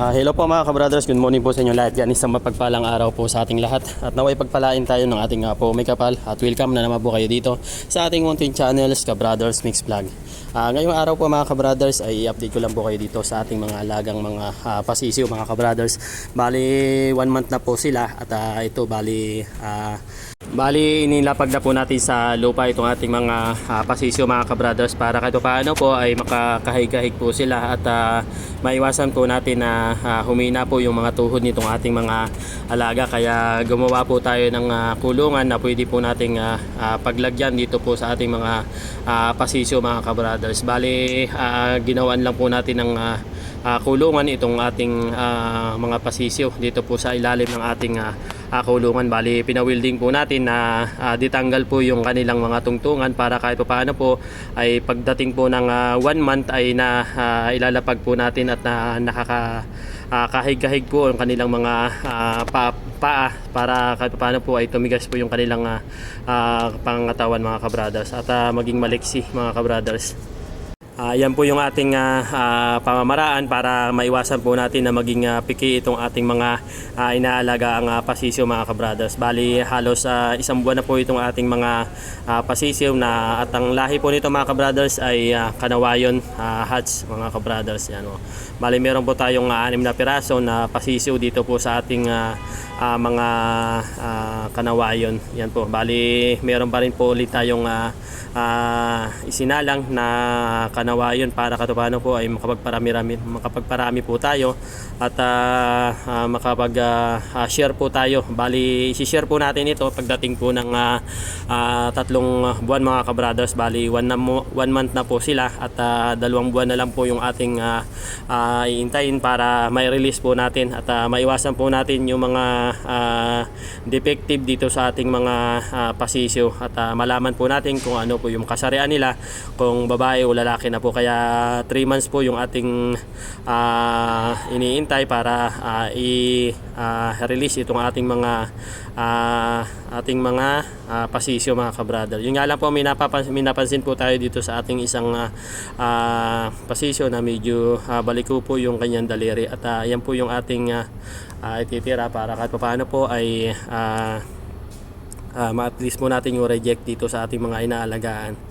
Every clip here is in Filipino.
Ah, hello po mga kabrothers, good morning po sa inyo lahat. Yan isang mapagpalang araw po sa ating lahat. At naway pagpalain tayo ng ating uh, po may kapal. At welcome na naman po kayo dito sa ating munting channels, Kabrothers Mix Vlog. Ah, ngayong araw po mga kabrothers ay i-update ko lang po kayo dito sa ating mga alagang mga ah, pasisiw mga kabrothers. Bali, one month na po sila at ah, ito bali ah, Bali, inilapag na po natin sa lupa itong ating mga uh, pasisyo mga kabrothers para kahit paano po ay makakahig-kahig po sila at ah, maiwasan po natin na ah, humina po yung mga tuhod nitong ating mga alaga. Kaya gumawa po tayo ng ah, kulungan na pwede po nating ah, ah, paglagyan dito po sa ating mga ah, pasisyo mga kabrothers. Bali, ah, ginawan lang po natin ng ah, ah, kulungan itong ating ah, mga pasisyo dito po sa ilalim ng ating ah, ah, kulungan. Bali, pinawilding po natin na ah, ditanggal po yung kanilang mga tungtungan para kahit pa paano po ay pagdating po ng ah, one month ay na ah, ilalapag po natin at na nakaka ah, kahig-kahig po yung kanilang mga ah, pa, paa para kahit pa paano po ay tumigas po yung kanilang ah, ah, pangatawan mga kabrothers at ah, maging maliksi mga kabrothers. Ah, yan po yung ating ah, ah, pamamaraan para maiwasan po natin na maging ah, piki itong ating mga uh, inaalaga ang ah, pasisyo mga kabrothers. Bali halos ah, isang buwan na po itong ating mga ah, pasisyo na at ang lahi po nito mga kabrothers ay ah, kanawayon ah, hats mga kabrothers. Yan, oh. Bali meron po tayong ah, anim na piraso na pasisyo dito po sa ating ah, ah, mga ah, kanawayon. Yan po. Bali meron pa rin po ulit tayong ah, ah, isinalang na kanawayon para katupano po ay makapagparami makapagparami po tayo at ah, ah, makapag ah, ah, share po tayo. Bali i-share po natin ito pagdating po ng ah, ah, tatlong buwan mga kabrothers. Bali one, na mo, one month na po sila at ah, dalawang buwan na lang po yung ating ah, ah, iintayin para may release po natin at ah, maiwasan po natin yung mga ah, defective dito sa ating mga ah, pasisyo at ah, malaman po natin kung ano po yung kasarian nila kung babae o lalaki na po. Kaya 3 months po yung ating ah, iniintay para ah, i-release itong ating mga ah, ating mga ah, pasisyo mga kabrother. Yun nga lang po may, napapansin, may napansin po tayo dito sa ating isang ah, ah, pasisyo na medyo ah, baliko po yung kanyang daliri. At ah, yan po yung ating ah, ah, ititira para kahit paano po ay ah, uh, ma-at least mo natin yung reject dito sa ating mga inaalagaan.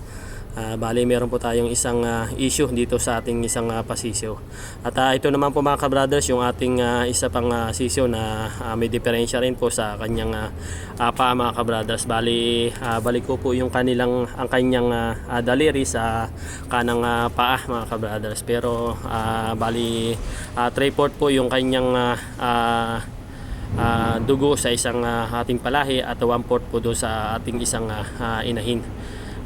Ah, bali meron po tayong isang ah, issue dito sa ating isang ah, pasisyo. At ah, ito naman po mga kabrothers yung ating ah, isa pang ah, sisyo na ah, may diferensya rin po sa kanyang ah, paa mga kabrothers. Bali ah, balik ko po yung kanilang ang kanyang ah, daliri sa kanang ah, paa mga kabrothers. Pero ah, bali uh, triport po yung kanyang ah, ah, ah, dugo sa isang ah, ating palahi at one fourth po doon sa ating isang ah, ah, inahin.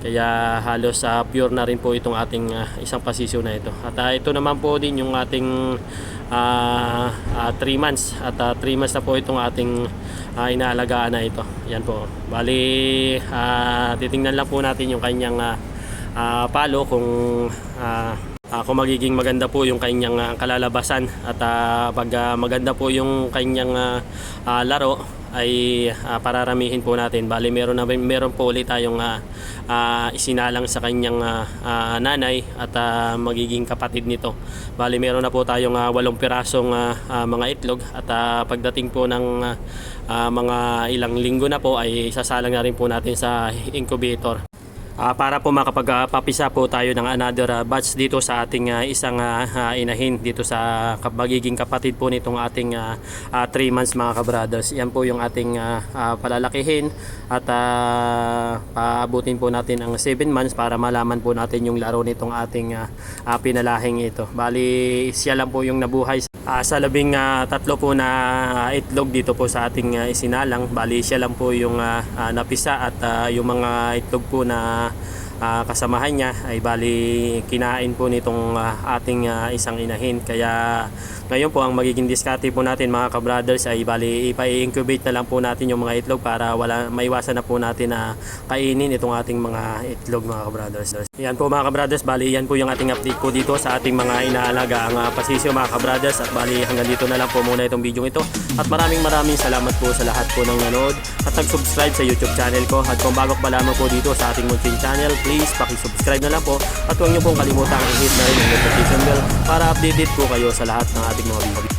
Kaya halos ah, pure na rin po itong ating ah, isang pasisyo na ito. At ah, ito naman po din yung ating 3 months at 3 months na po itong ating ah, inaalagaan na ito. Yan po. Bali ah, titingnan lang po natin yung kanyang ah, ah, palo kung ah, Ah, kung magiging maganda po yung kanyang ah, kalalabasan at ah, pag ah, maganda po yung kanyang ah, ah, laro ay ah, pararamihin po natin. Bali meron na meron po ulit tayong ah, ah, isinalang sa kanyang ah, ah, nanay at ah, magiging kapatid nito. Bali meron na po tayong ah, walong pirasong ah, ah, mga itlog at ah, pagdating po ng ah, ah, mga ilang linggo na po ay sasalang na rin po natin sa incubator. Ah, para po makapagpapisa po tayo ng another ah, batch dito sa ating ah, isang ah, inahin dito sa kap- magiging kapatid po nitong ating 3 months mga kabrothers. Yan po yung ating ah, ah, palalakihin at ah, paabutin po natin ang 7 months para malaman po natin yung laro nitong ating ah, ah, pinalahing ito. Bali siya lang po yung nabuhay Ah, sa labing ah, tatlo po na ah, itlog dito po sa ating ah, isinalang. Bali siya lang po yung ah, ah, napisa at ah, yung mga itlog po na ah, kasamahan niya. Ay bali kinain po nitong ah, ating ah, isang inahin. Kaya ngayon po ang magiging diskarte po natin mga kabrothers ay bali ipa-incubate na lang po natin yung mga itlog para wala maiwasan na po natin na kainin itong ating mga itlog mga kabrothers. Yan po mga kabrothers, bali yan po yung ating update po dito sa ating mga inaalaga ang uh, pasisyo mga kabrothers. At bali hanggang dito na lang po muna itong video ito. At maraming maraming salamat po sa lahat po ng nanood. At nag-subscribe sa YouTube channel ko. At kung bago pa lamang po dito sa ating munting channel please paki-subscribe na lang po at huwag niyo pong kalimutang i-hit na rin ang notification bell para updated po kayo sa lahat ng ating mga video.